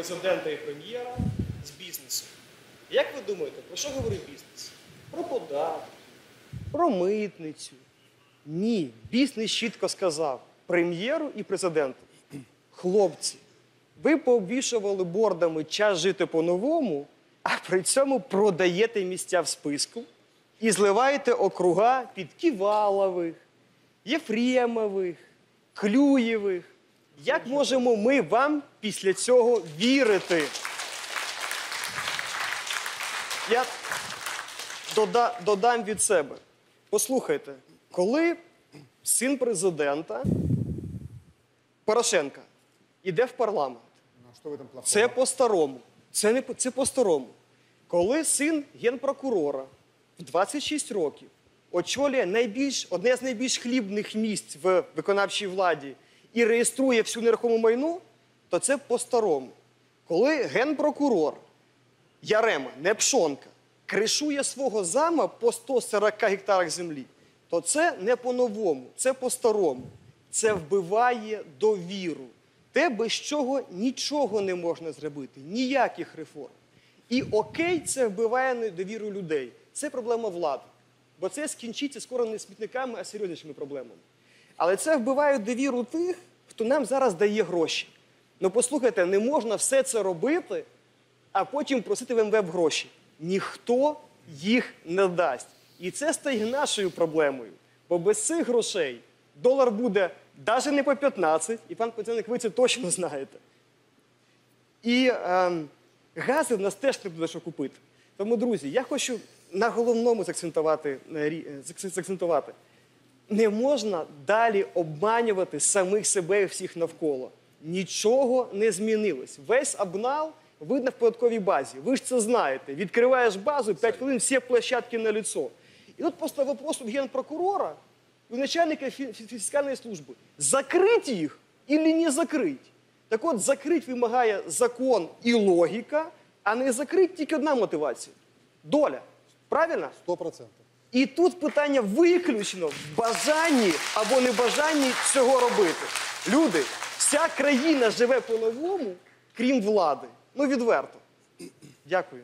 президента і прем'єра з бізнесом. Як ви думаєте, про що говорив бізнес? Про податки, про митницю. Ні, бізнес чітко сказав прем'єру і президенту. Хлопці, ви пообвішували бордами час жити по-новому, а при цьому продаєте місця в списку і зливаєте округа під Ківалових, Єфремових, Клюєвих. Як можемо ми вам після цього вірити? Я дода- додам від себе. Послухайте, коли син президента Порошенка йде в парламент, Ну, це по-старому. Це не по- це по-старому. Коли син генпрокурора в 26 років очолює найбільш, одне з найбільш хлібних місць в виконавчій владі і реєструє всю нерухому майну, то це по-старому. Коли генпрокурор Ярема, не Пшонка, кришує свого зама по 140 гектарах землі, то це не по-новому, це по-старому. Це вбиває довіру. Те, без чого нічого не можна зробити, ніяких реформ. І окей, це вбиває довіру людей. Це проблема влади. Бо це скінчиться скоро не смітниками, а серйознішими проблемами. Але це вбиває довіру тих, хто нам зараз дає гроші. Ну послухайте, не можна все це робити, а потім просити в МВФ гроші. Ніхто їх не дасть. І це стає нашою проблемою. Бо без цих грошей долар буде навіть не по 15, і пан Петяник, ви це точно знаєте. І ем, гази в нас теж не буде що купити. Тому, друзі, я хочу на головному заакцентувати. е, Не можна далі обманювати самих себе і всіх навколо. Нічого не змінилось. Весь обнал видно в податковій базі. Ви ж це знаєте. Відкриваєш базу, 5 хвилин всі площадки на лицо. І тут просто вопрос у генпрокурора, у начальника фі- фі- фіскальної служби. Закрить їх или не закрить? Так от, закрить вимагає закон і логіка, а не закрить тільки одна мотивація доля. Правильно? Сто процентов. І тут питання виключно в бажанні або небажанні цього робити. Люди, вся країна живе по-новому, крім влади. Ну, відверто. Дякую.